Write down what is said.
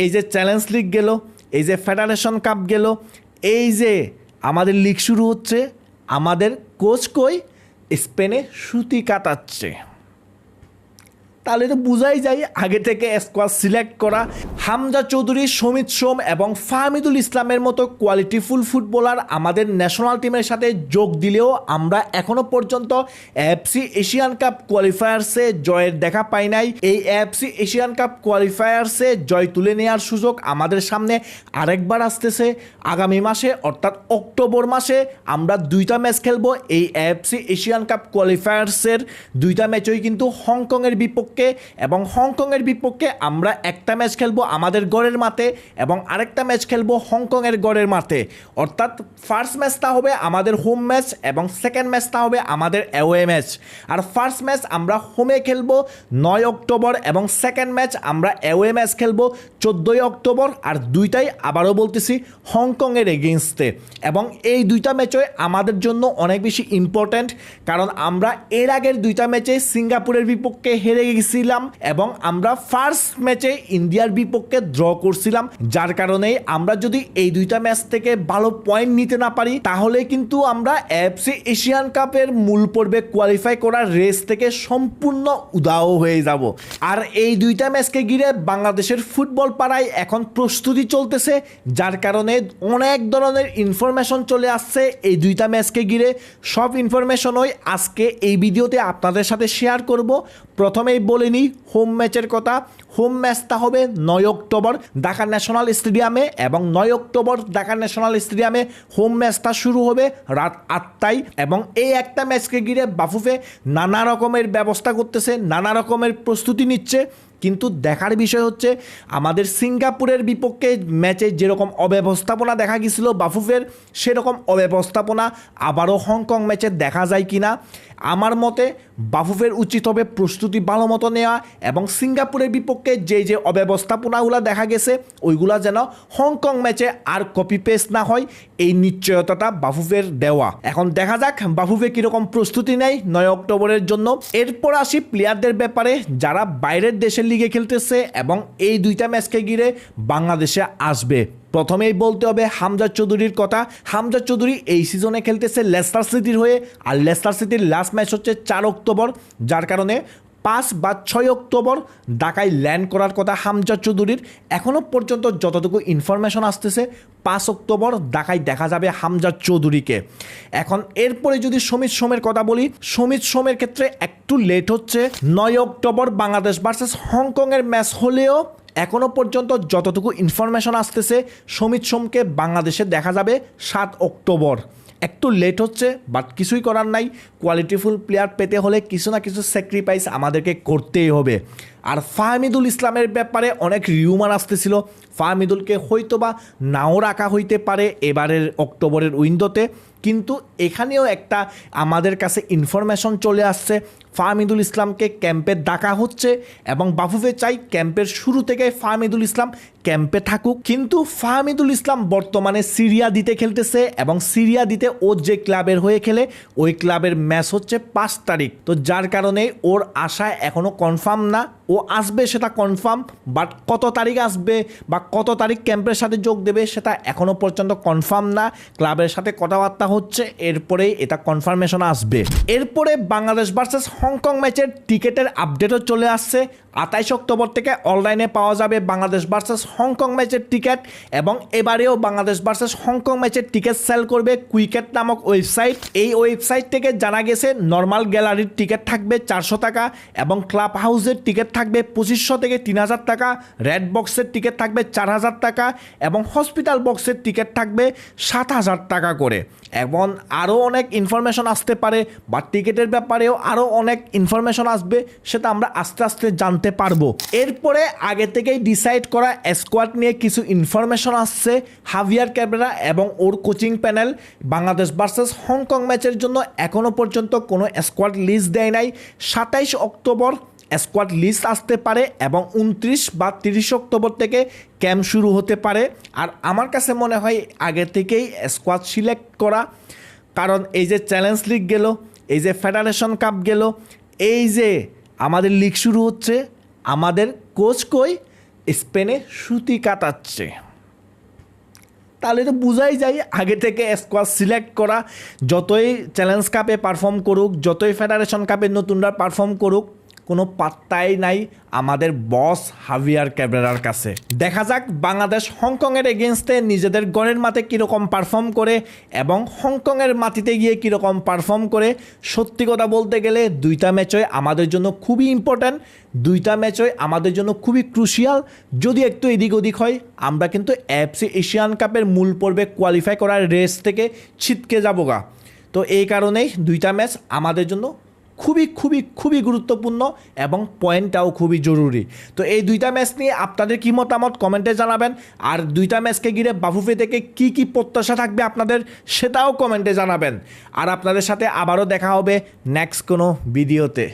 এই যে challenge league গেল, এই যে ফেডারেশন কাপ গেল, এই যে আমাদের লিগ শুরু হচ্ছে, আমাদের কোচ কই? স্পেনে সুতি কাটাচ্ছে। তাহলে তো বোঝাই যায়, আগে থেকে স্কোয়াড সিলেক্ট করা। হামজা চৌধুরী, সমিত সোম এবং ফাহমিদুল ইসলামের মতো কোয়ালিটিফুল ফুটবলার আমাদের ন্যাশনাল টিমের সাথে যোগ দিলেও আমরা এখনও পর্যন্ত এফসি এশিয়ান কাপ কোয়ালিফায়ার্সে জয়ের দেখা পাই নাই। এই এফসি এশিয়ান কাপ কোয়ালিফায়ার্সে জয় তুলে নেওয়ার সুযোগ আমাদের সামনে আরেকবার আসতেছে। আগামী মাসে, অর্থাৎ অক্টোবর মাসে আমরা দুইটা ম্যাচ খেলব। এই এফসি এশিয়ান কাপ কোয়ালিফায়ার্সের দুইটা ম্যাচই কিন্তু হংকংয়ের বিপক্ষে এবং হংকংয়ের বিপক্ষে আমরা একটা ম্যাচ খেলব আমাদের গড়ের মাঠে এবং আরেকটা ম্যাচ খেলব হংকংয়ের গড়ের মাঠে। অর্থাৎ ফার্স্ট ম্যাচটা হবে আমাদের হোম ম্যাচ এবং সেকেন্ড ম্যাচটা হবে আমাদের অ্যাওয়ে ম্যাচ আর ফার্স্ট ম্যাচ আমরা হোমে খেলব নয় অক্টোবর এবং সেকেন্ড ম্যাচ আমরা অ্যাওয়ে ম্যাচ খেলব চোদ্দোই অক্টোবর। আর দুইটাই আবারও বলতেছি হংকংয়ের এগেনস্টে এবং এই দুইটা ম্যাচই আমাদের জন্য অনেক বেশি ইম্পর্ট্যান্ট কারণ আমরা এর আগের দুইটা ম্যাচে সিঙ্গাপুরের বিপক্ষে হেরে গেছিলাম এবং আমরা ফার্স্ট ম্যাচে ইন্ডিয়ার বিপক্ষে ড্র করছিলাম, যার কারণে আমরা যদি এই দুইটা ম্যাচ থেকে ভালো পয়েন্ট নিতে না পারি, তাহলে কিন্তু আমরা এফসি এশিয়ান কাপের মূল পর্বে কোয়ালিফাই করার রেস থেকে সম্পূর্ণ উদাও হয়ে যাব। আর এই দুইটা ম্যাচকে ঘিরে বাংলাদেশের ফুটবল পাড়ায় এখন প্রস্তুতি চলতেছে, যার কারণে অনেক ধরনের ইনফরমেশন চলে আসছে। এই দুইটা ম্যাচকে ঘিরে সব ইনফরমেশনই আজকে এই ভিডিওতে আপনাদের সাথে শেয়ার করব। প্রথমেই বলে নিই হোম ম্যাচের কথা। হোম ম্যাচটা হবে নয় অক্টোবর ঢাকা ন্যাশনাল স্টেডিয়ামে এবং নয় অক্টোবর ঢাকা ন্যাশনাল স্টেডিয়ামে হোম ম্যাচটা শুরু হবে রাত আটটায় এবং এই একটা ম্যাচকে ঘিরে বাফুফে নানা রকমের ব্যবস্থা করতেছে, নানা রকমের প্রস্তুতি নিচ্ছে। কিন্তু দেখার বিষয় হচ্ছে, আমাদের সিঙ্গাপুরের বিপক্ষে ম্যাচে যেরকম অব্যবস্থাপনা দেখা গেছিল বাফুফের, সেরকম অব্যবস্থাপনা আবারও হংকং ম্যাচে দেখা যায় কি না আমার মতে, বাফুফের উচিত হবে প্রস্তুতি ভালো মতো নেওয়া এবং সিঙ্গাপুরের বিপক্ষে যে যে অব্যবস্থাপনাগুলো দেখা গেছে, ওইগুলা যেন হংকং ম্যাচে আর কপি পেস্ট না হয়, এই নিশ্চয়তাটা বাফুফের দেওয়া। এখন দেখা যাক বাফুফে কীরকম প্রস্তুতি নেয় নয় অক্টোবরের জন্য। এরপর আসি প্লেয়ারদের ব্যাপারে, যারা বাইরের দেশের লিগে খেলতেছে এবং এই দুইটা ম্যাচকে ঘিরে বাংলাদেশে আসবে। প্রথমেই বলতে হবে হামজা চৌধুরীর কথা। হামজা চৌধুরী এই সিজনে খেলতেছে লেস্টার সিটির হয়ে, আর লেস্টার সিটির লাস্ট ম্যাচ হচ্ছে চার অক্টোবর, যার কারণে পাঁচ বা ছয় অক্টোবর ঢাকায় ল্যান্ড করার কথা হামজা চৌধুরীর। এখনও পর্যন্ত যতটুকু ইনফরমেশন আসতেছে, পাঁচ অক্টোবর ঢাকায় দেখা যাবে হামজা চৌধুরীকে। এখন এরপরে যদি সমিত সোমের কথা বলি সমিত সোমের ক্ষেত্রে একটু লেট হচ্ছে। নয় অক্টোবর বাংলাদেশ ভার্সেস হংকংয়ের ম্যাচ হলেও এখনও পর্যন্ত যতটুকু ইনফরমেশন আসতেছে, সমিত সোমকে বাংলাদেশে দেখা যাবে সাত অক্টোবর। একটু লেট হচ্ছে বাট কিছুই করার নাই। কোয়ালিটিফুল প্লেয়ার পেতে হলে কিছু না কিছু স্যাক্রিফাইস আমাদেরকে করতেই হবে। আর ফাহমিদুল ইসলামের ব্যাপারে অনেক রিউমার আসতেছিল। ফাহমিদুলকে হয়তো বা নাও রাখা হইতে পারে এবারের অক্টোবরের উইন্ডোতে। কিন্তু এখানেও একটা আমাদের কাছে ইনফরমেশন চলে আসছে। ফাহমিদুল ইসলামকে ক্যাম্পে ডাকা হচ্ছে এবং বাফুফে চাই ক্যাম্পের শুরু থেকে ফাহমিদুল ইসলাম ক্যাম্পে থাকুক। কিন্তু ফাহমিদুল ইসলাম বর্তমানে সিরিয়া দিতে খেলতেছে এবং সিরিয়া দিতে ও যে ক্লাবের হয়ে খেলে, ওই ক্লাবের ম্যাচ হচ্ছে পাঁচ তারিখ। তো যার কারণে ওর আশা এখনও কনফার্ম না। ও আসবে সেটা কনফার্ম বাট কত তারিখ আসবে বা কত তারিখ ক্যাম্পের সাথে যোগ দেবে সেটা এখনও পর্যন্ত কনফার্ম না। ক্লাবের সাথে কথাবার্তা হচ্ছে, এরপরেই এটা কনফার্মেশন আসবে। এরপরে বাংলাদেশ ভার্সেস হংকং ম্যাচের টিকিটের আপডেটও চলে আসছে। আঠাইশ অক্টোবর থেকে অনলাইনে পাওয়া যাবে বাংলাদেশ ভার্সেস হংকং ম্যাচের টিকিট এবং এবারেও বাংলাদেশ ভার্সেস হংকং ম্যাচের টিকিট সেল করবে কুইকেট নামক ওয়েবসাইট এই ওয়েবসাইট থেকে জানা গেছে নর্মাল গ্যালারির টিকিট থাকবে চারশো টাকা এবং ক্লাব হাউসের টিকিট থাকবে পঁচিশশো থেকে তিন হাজার টাকা, রেড বক্সের টিকিট থাকবে চার হাজার টাকা এবং হসপিটাল বক্সের টিকিট থাকবে সাত হাজার টাকা করে। এবং আরও অনেক ইনফরমেশন আসতে পারে বা টিকিটের ব্যাপারেও আরও অনেক ইনফরমেশন আসবে, সেটা আমরা আস্তে আস্তে জানতে পারব। এরপরে আগে থেকেই ডিসাইড করা স্কোয়াড নিয়ে কিছু ইনফরমেশন আসছে হাভিয়ার ক্যাবরা এবং ওর coaching panel Bangladesh versus Hong Kong ম্যাচের জন্য এখনও পর্যন্ত কোনো স্কোয়াড লিস্ট দেয় নাই। সাতাইশ অক্টোবর স্কোয়াড লিস্ট আসতে পারে এবং উনত্রিশ বা তিরিশ অক্টোবর থেকে ক্যাম্প শুরু হতে পারে। আর আমার কাছে মনে হয় আগে থেকেই স্কোয়াড সিলেক্ট করা। কারণ এই যে চ্যালেঞ্জ লিগ গেল, এই যে ফেডারেশন কাপ গেল, এই যে আমাদের লিগ শুরু হচ্ছে, আমাদের কোচ কই? স্পেনে সুতি কাটাচ্ছে। তাহলে তো বোঝাই যায় আগে থেকে স্কোয়াড সিলেক্ট করা। যতই চ্যালেঞ্জ কাপে পারফর্ম করুক, যতই ফেডারেশন কাপে নতুনরা পারফর্ম করুক কোনো পাত্তাই নাই আমাদের বস হাভিয়ার ক্যাবরেরার কাছে। দেখা যাক বাংলাদেশ হংকংয়ের এগেনস্টে নিজেদের গড়ের মাঠে কীরকম পারফর্ম করে এবং হংকংয়ের মাটিতে গিয়ে কীরকম পারফর্ম করে। সত্যি কথা বলতে গেলে দুইটা ম্যাচই আমাদের জন্য খুবই ইম্পর্ট্যান্ট দুইটা ম্যাচই আমাদের জন্য খুবই ক্রুশিয়াল যদি একটু এদিক ওদিক হয়, আমরা কিন্তু এফসি এশিয়ান কাপের মূল পর্বে কোয়ালিফাই করার রেস থেকে ছিটকে যাব গা। তো এই কারণেই দুইটা ম্যাচ আমাদের জন্য খুবই খুবই খুবই গুরুত্বপূর্ণ এবং পয়েন্টটাও খুবই জরুরি। তো এই দুইটা ম্যাচ নিয়ে আপনাদের কী মতামত কমেন্টে জানাবেন। আর দুইটা ম্যাচকে ঘিরে বাফুফে থেকে কি কি প্রত্যাশা থাকবে আপনাদের সেটাও কমেন্টে জানাবেন। আর আপনাদের সাথে আবারও দেখা হবে নেক্সট কোনো ভিডিওতে।